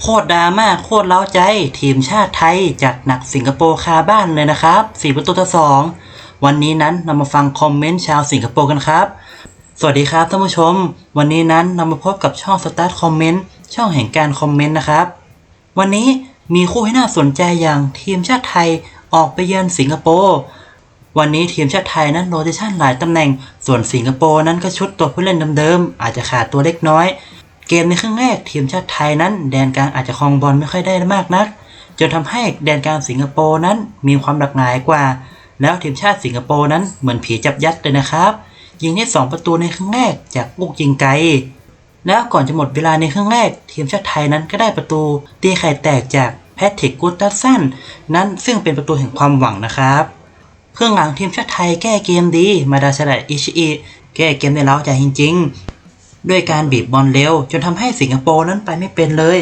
โคตรดราม่าโคตรเล้าใจ ทีมชาติไทยจัดหนักสิงคโปร์คาบ้านเลยนะครับสี่ประตูต่อสองวันนี้นั้นนำมาฟังคอมเมนต์ชาวสิงคโปร์กันครับ สวัสดีครับท่านผู้ชม วันนี้นั้นนำมาพบกับช่องสตาร์ทคอมเมนต์ช่องแห่งการคอมเมนต์นะครับ วันนี้มีคู่ให้น่าสนใจอย่างทีมชาติไทยออกไปเยือนสิงคโปร์วันนี้ทีมชาติไทยนั้นโรเตชันหลายตำแหน่ง ส่วนสิงคโปร์นั้นก็ชุดตัวผู้เล่นเดิมๆอาจจะขาดตัวเล็กน้อย เกมในครึ่งแรกทีมชาติไทยนั้น แดนกลางอาจจะครองบอลไม่ค่อยได้มากนักจนทำให้แดนกลางสิงคโปร์นั้นมีความหลากหลายกว่า แล้วทีมชาติสิงคโปร์นั้นเหมือนผีจับยัดเลยนะครับ ยิงได้สองประตูในครึ่งแรกจากลูกยิงไกล แล้วก่อนจะหมดเวลาในครึ่งแรก ทีมชาติไทยนั้นก็ได้ประตูตีไข่แตกจากแพทริกกูตัสสันนั้นซึ่งเป็นประตูแห่งความหวังนะครับเครื่องหลังทีมชาติไทยแก้เกมดี มาดาชะดะอิชิอิแก้เกมได้แล้วใจจริง ด้วยการบีบบอลเร็ว จนทำให้สิงคโปร์นั้นไปไม่เป็นเลย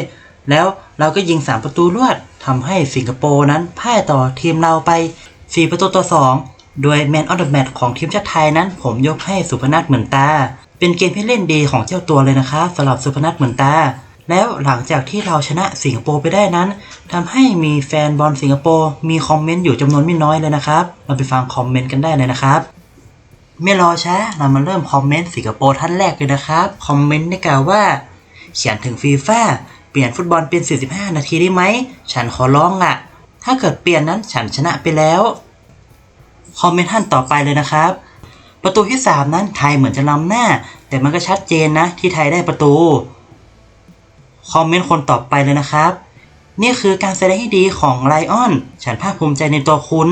แล้วเราก็ยิง 3 ประตูรวดทำให้สิงคโปร์นั้นพ่ายต่อทีมเราไป 4 ประตูต่อ 2 โดยแมนออฟเดอะแมตของทีมชาติไทยนั้น ผมยกให้สุพนัทเหมือนตา เป็นเกมที่เล่นดีของเจ้าตัวเลยนะครับสำหรับสุพนัทเหมือนตา แล้วหลังจากที่เราชนะสิงคโปร์ไปได้นั้นทำให้มีแฟนบอลสิงคโปร์มีคอมเมนต์อยู่จำนวนไม่น้อยเลยนะครับ เราไปฟังคอมเมนต์กันได้เลยนะครับ ไม่รอช้า เรามาเริ่มคอมเมนต์สิงคโปร์ท่านแรกเลยนะครับ คอมเมนต์ได้กล่าวว่า เขียนถึงฟีฟ่าเปลี่ยนฟุตบอลเป็น 45 นาทีได้ไหม ฉันขอร้องละถ้าเกิดเปลี่ยนนั้นฉันชนะไปแล้ว คอมเมนต์ท่านต่อไปเลยนะครับ ประตูที่ 3 นั้นไทยเหมือนจะล้ำหน้า แต่มันก็ชัดเจนนะที่ไทยได้ประตู คอมเมนต์คนต่อไปเลยนะครับ นี่คือการแสดงที่ดีของไลออน ฉันภาคภูมิใจในตัวคุณ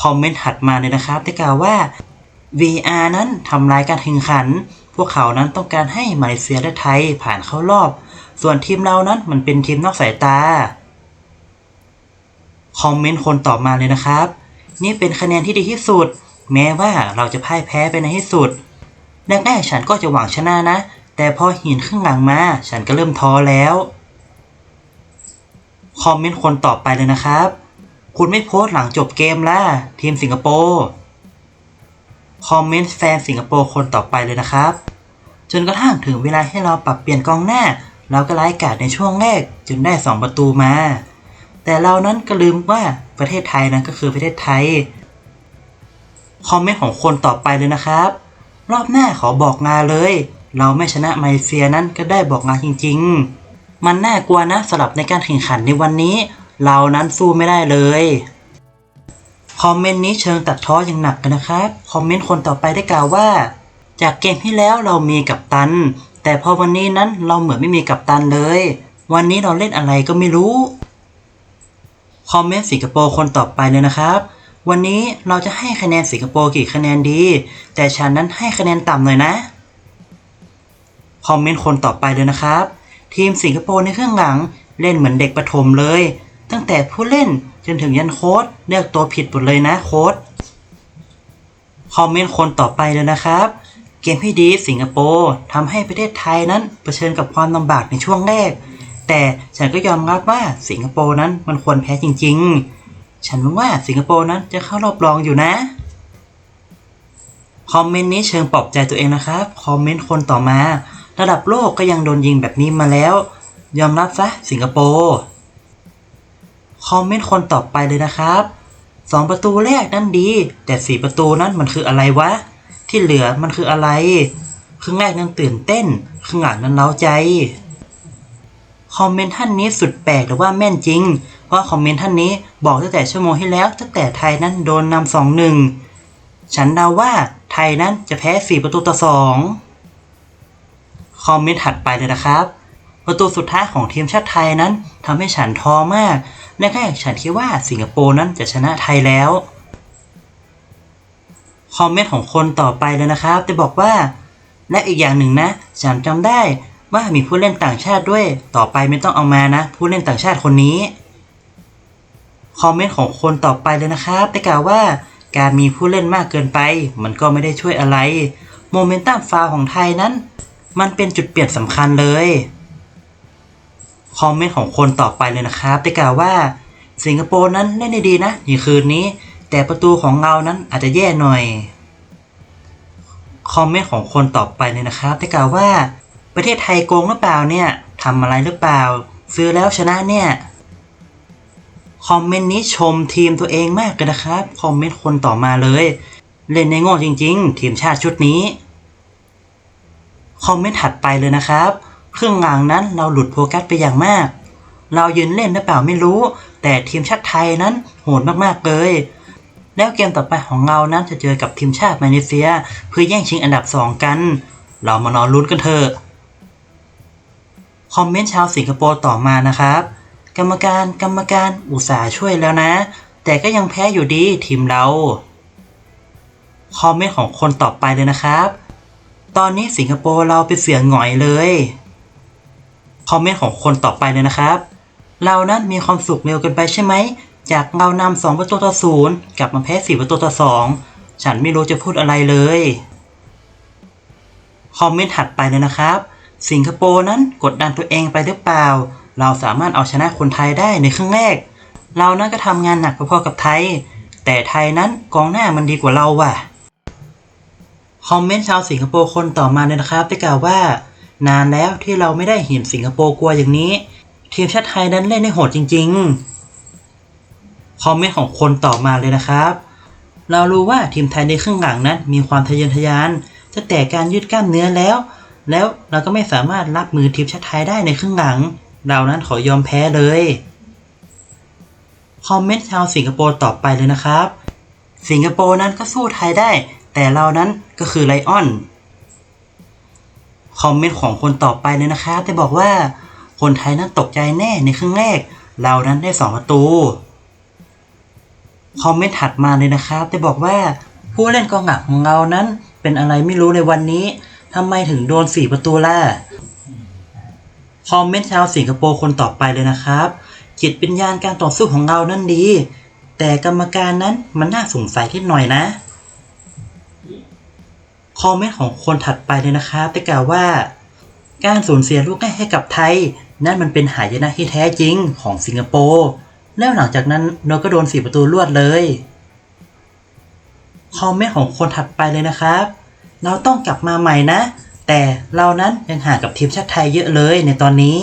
คอมเมนต์ถัดมาเลยนะครับ ได้กล่าวว่า VR นั้นทำลายการแข่งขัน พวกเขานั้นต้องการให้มาเลเซียและไทยผ่านเข้ารอบ ส่วนทีมเรานั้นมันเป็นทีมนอกสายตา คอมเมนต์คนต่อมาเลยนะครับ นี่เป็นคะแนนที่ดีที่สุด แม้ว่าเราจะพ่ายแพ้ไปในที่สุดแรกๆฉันก็จะหวังชนะนะ แต่พอหินครึ่งหลังมาฉันก็เริ่มท้อแล้ว คอมเมนต์คนต่อไปเลยนะครับ คุณไม่โพสต์หลังจบเกมล่ะ ทีมสิงคโปร์ คอมเมนต์แฟนสิงคโปร์คนต่อไปเลยนะครับ จนกระทั่งถึงเวลาให้เราปรับเปลี่ยนกองหน้า เราก็ไล่กาดในช่วงแรกจนได้ 2 ประตูมา แต่เรานั้นก็ลืมว่าประเทศไทยนั้นก็คือประเทศไทย คอมเมนต์ของคนต่อไปเลยนะครับ รอบหน้าขอบอกงานเลย เราไม่ชนะมาเลเซียนั้นก็ได้บอกงานจริง ๆ มันน่ากลัวนะสำหรับในการแข่งขันในวันนี้ เรานั้นสู้ไม่ได้เลย คอมเมนต์นี้เชิงตัดท้ออย่างหนักกันนะครับ คอมเมนต์คนต่อไปได้กล่าวว่า จากเกมที่แล้วเรามีกัปตัน แต่พอวันนี้นั้นเราเหมือนไม่มีกัปตันเลย วันนี้เราเล่นอะไรก็ไม่รู้ คอมเมนต์สิงคโปร์คนต่อไปเลยนะครับวันนี้เราจะให้คะแนนสิงคโปร์กี่คะแนนดี แต่ฉันนั้นให้คะแนนต่ำหน่อยนะ คอมเมนต์คนต่อไปเลยนะครับ ทีมสิงคโปร์ในเครื่องหลังเล่นเหมือนเด็กประถมเลย ตั้งแต่ผู้เล่นจนถึงยันโค้ดเลือกตัวผิดหมดเลยนะโค้ดคอมเมนต์คนต่อไปเลยนะครับ เกมที่ดีสิงคโปร์ทำให้ประเทศไทยนั้นเผชิญกับความลำบากในช่วงแรก แต่ฉันก็ยอมรับว่าสิงคโปร์นั้นมันควรแพ้จริง ๆ ฉันว่าสิงคโปร์นั้นจะเข้ารอบรองอยู่นะคอมเมนต์นี้เชิงปลอบใจตัวเองนะครับ คอมเมนต์คนต่อมา ระดับโลกก็ยังโดนยิงแบบนี้มาแล้ว ยอมรับซะสิงคโปร์ คอมเมนต์คนต่อไปเลยนะครับสองประตูแรกนั่นดี แต่สี่ประตูนั้นมันคืออะไรวะ ที่เหลือมันคืออะไร ครึ่งแรกนั้นตื่นเต้น ครึ่งหลังนั้นเล้าใจ คอมเมนต์ท่านนี้สุดแปลกหรือว่าแม่นจริง เพราะคอมเมนต์ท่านนี้บอกตั้งแต่ชั่วโมงที่แล้ว ตั้งแต่ไทยนั้นโดนนำสองหนึ่งฉันเดาว่าไทยนั้นจะแพ้สี่ประตูต่อสองคอมเมนต์ถัดไปเลยนะครับ ประตูสุดท้ายของทีมชาติไทยนั้นทำให้ฉันท้อมาก แรกๆฉันคิดว่าสิงคโปร์นั้นจะชนะไทยแล้ว คอมเมนต์ของคนต่อไปเลยนะครับได้บอกว่า และอีกอย่างหนึ่งนะ ฉันจำได้ว่ามีผู้เล่นต่างชาติด้วย ต่อไปไม่ต้องเอามานะ ผู้เล่นต่างชาติคนนี้ คอมเมนต์ของคนต่อไปเลยนะครับได้กล่าวว่าการมีผู้เล่นมากเกินไป มันก็ไม่ได้ช่วยอะไร โมเมนตัมฟาวของไทยนั้น มันเป็นจุดเปลี่ยนสำคัญเลย คอมเมนต์ของคนต่อไปเลยนะครับได้กล่าวว่า สิงคโปร์นั้นเล่นได้ดีนะในคืนนี้ แต่ประตูของเรานั้นอาจจะแย่หน่อย คอมเมนต์ของคนต่อไปเลยนะครับได้กล่าวว่า ประเทศไทยโกงหรือเปล่าเนี่ยทำอะไรหรือเปล่า ซื้อแล้วชนะเนี่ยคอมเมนต์นี้ชมทีมตัวเองมากเลยนะครับ คอมเมนต์คนต่อมาเลย เล่นในโง่จริง ๆ ทีมชาติชุดนี้ คอมเมนต์ถัดไปเลยนะครับ ครึ่งหลังนั้นเราหลุดโฟกัสไปอย่างมาก เรายืนเล่นหรือเปล่าไม่รู้ แต่ทีมชาติไทยนั้นโหดมากๆเลย แล้วเกมต่อไปของเรานั้นจะเจอกับทีมชาติมาเลเซีย เพื่อแย่งชิงอันดับ 2 กัน เรามานอนลุ้นกันเถอะ คอมเมนต์ชาวสิงคโปร์ต่อมานะครับ กรรมการกรรมการอุตส่าห์ช่วยแล้วนะ แต่ก็ยังแพ้อยู่ดีทีมเราคอมเมนต์ของคนต่อไปเลยนะครับ ตอนนี้สิงคโปร์เราเป็นเสือหงอยเลย คอมเมนต์ของคนต่อไปเลยนะครับ เรานั้นมีความสุขเร็วเกินไปใช่ไหมจากเรานำสองประตูต่อศูนย์กลับมาแพ้สี่ประตูต่อสองฉันไม่รู้จะพูดอะไรเลยคอมเมนต์ถัดไปเลยนะครับ สิงคโปร์นั้นกดดันตัวเองไปหรือเปล่า เราสามารถเอาชนะคนไทยได้ในครึ่งแรก เรานั้นก็ทำงานหนักพอๆกับไทย แต่ไทยนั้นกองหน้ามันดีกว่าเราว่ะคอมเมนต์ชาวสิงคโปร์คนต่อมาเลยนะครับได้กล่าวว่า นานแล้วที่เราไม่ได้เห็นสิงคโปร์กลัวอย่างนี้ ทีมชาติไทยนั้นเล่นได้โหดจริง ๆ คอมเมนต์ของคนต่อมาเลยนะครับ เรารู้ว่าทีมไทยในครึ่งหลังนั้นมีความทะเยอทะยานจะแต่การยืดกล้ามเนื้อแล้ว แล้วเราก็ไม่สามารถรับมือทีมชาติไทยได้ในครึ่งหลัง เรานั้นขอยอมแพ้เลยคอมเมนต์ชาวสิงคโปร์ต่อไปเลยนะครับ สิงคโปร์นั้นก็สู้ไทยได้ แต่เรานั้นก็คือไลออน คอมเมนต์ของคนต่อไปเลยนะครับได้บอกว่าคนไทยนั้นตกใจแน่ในครึ่งแรก เรานั้นได้สองประตู คอมเมนต์ถัดมาเลยนะครับได้บอกว่าผู้เล่นกองหลังของเรานั้น เป็นอะไรไม่รู้ในวันนี้ทำไมถึงโดนสี่ประตูล่ะคอมเมนต์ชาวสิงคโปร์คนต่อไปเลยนะครับจิตวิญญาณการต่อสู้ของเรานั้นดี แต่กรรมการนั้นมันน่าสงสัยที่หน่อยนะ คอมเมนต์ของคนถัดไปเลยนะครับได้กล่าวว่า การสูญเสียลูกได้ให้กับไทย นั่นมันเป็นหายนะที่แท้จริงของสิงคโปร์แล้วหลังจากนั้นเราก็โดนสี่ประตูรวดเลยคอมเมนต์ของคนถัดไปเลยนะครับ เราต้องกลับมาใหม่นะ แต่เรานั้นยังห่างกับทีมชาติไทยเยอะเลยในตอนนี้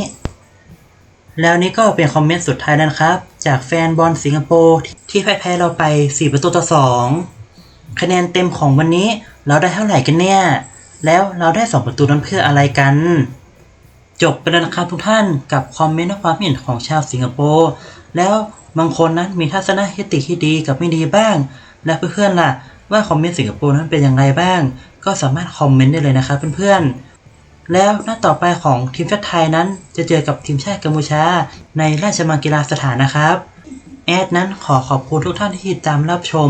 แล้วนี่ก็เป็นคอมเมนต์สุดท้ายนะครับ จากแฟนบอลสิงคโปร์ที่แพ้เราไป 4 ประตูต่อ 2 คะแนนเต็มของวันนี้ เราได้เท่าไหร่กันเนี่ย แล้วเราได้ 2 ประตูนั้นเพื่ออะไรกัน จบไปแล้วนะครับทุกท่านกับคอมเมนต์และความเห็นของชาวสิงคโปร์แล้วบางคนนั้นมีทัศนคติที่ดีกับไม่ดีบ้าง และเพื่อนๆล่ะ ว่าคอมเมนต์สิงคโปร์นั้นเป็นอย่างไรบ้าง ก็สามารถคอมเมนต์ได้เลยนะครับเพื่อนๆแล้วนัดต่อไปของทีมชาติไทยนั้น จะเจอกับทีมชาติกัมพูชา ในราชมังกีฬาสถานนะครับแอดนั้นขอขอบคุณทุกท่านที่ติดตามรับชม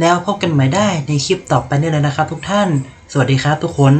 แล้วพบกันใหม่ได้ในคลิปต่อไปได้เลยนะครับทุกท่าน สวัสดีครับทุกคน